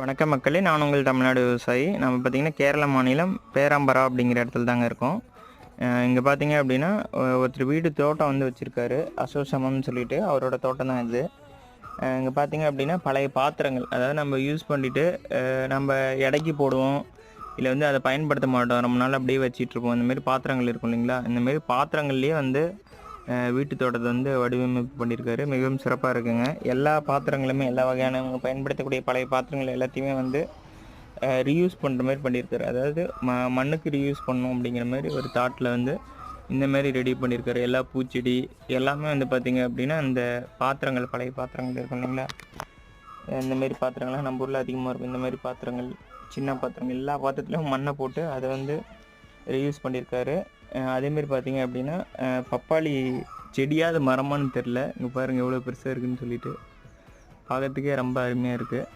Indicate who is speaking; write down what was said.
Speaker 1: வணக்கம் மக்களே நான் உங்கள் தமிழ்நாடு விவசாயி. நம்ம பார்த்திங்கன்னா கேரள மாநிலம் பேராம்பரா அப்படிங்கிற இடத்துல தாங்க இருக்கோம். இங்கே பார்த்தீங்க அப்படின்னா ஒருத்தர் வீடு தோட்டம் வந்து வச்சுருக்காரு அசோசமம்னு சொல்லிட்டு. அவரோட தோட்டம் தான் இது. இங்கே பார்த்தீங்க அப்படின்னா பழைய பாத்திரங்கள். அதாவது நம்ம யூஸ் பண்ணிவிட்டு நம்ம எடைக்கு போடுவோம். இல்லை வந்து அதை பயன்படுத்த மாட்டோம். ரொம்ப நாள் அப்படியே வச்சிட்ருப்போம் இந்தமாரி பாத்திரங்கள் இருக்கும் இல்லைங்களா? இந்தமாரி பாத்திரங்கள்லேயே வந்து வீட்டு தோட்டத்தை வந்து வடிவமைப்பு பண்ணியிருக்காரு. மிகவும் சிறப்பாக இருக்குங்க. எல்லா பாத்திரங்களுமே எல்லா வகையான அவங்க பயன்படுத்தக்கூடிய பழைய பாத்திரங்கள் எல்லாத்தையுமே வந்து ரீயூஸ் பண்ணுற மாதிரி பண்ணியிருக்காரு. அதாவது ம மண்ணுக்கு ரீயூஸ் பண்ணணும் அப்படிங்கிற மாதிரி ஒரு தாட்டில் வந்து இந்த மாதிரி ரெடி பண்ணியிருக்காரு. எல்லா பூச்செடி எல்லாமே வந்து பார்த்திங்க அப்படின்னா இந்த பாத்திரங்கள் பழைய பாத்திரங்கள் இருக்கும் இல்லைங்களா? இந்த மாதிரி பாத்திரங்கள்லாம் நம்ம ஊரில் அதிகமாக இருக்கும். இந்த மாதிரி பாத்திரங்கள் சின்ன பாத்திரங்கள் எல்லா பாத்திரத்துலையும் மண்ணை போட்டு அதை வந்து ரீயூஸ் பண்ணியிருக்காரு அதேமாரி பார்த்தீங்க அப்படின்னா பப்பாளி செடியாவது மரமான்னு தெரில. இங்கே பாருங்கள் எவ்வளோ பெருசாக இருக்குதுன்னு சொல்லிட்டு. பார்க்கறதுக்கே ரொம்ப அருமையாக இருக்குது